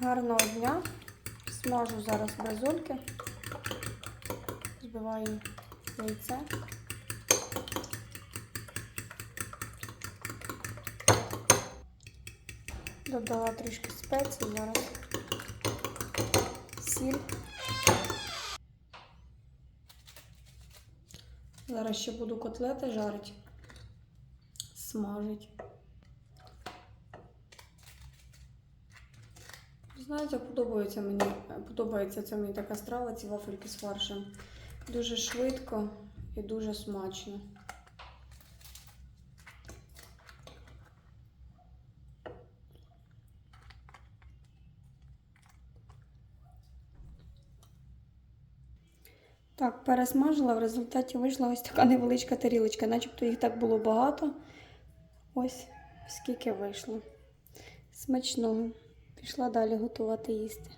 Гарного дня. Смажу зараз бризульки. Збиваю яйце. Додала трішки спецій зараз. Сіль. Зараз ще буду котлети жарити, смажити. Знаєте, подобається мені, подобається це мені така страва, ці вафельки з фаршем. Дуже швидко і дуже смачно. Так, пересмажила, в результаті вийшла ось така невеличка тарілочка, начебто їх так було багато. Ось скільки вийшло. Смачного. Пішла далі готувати їсти.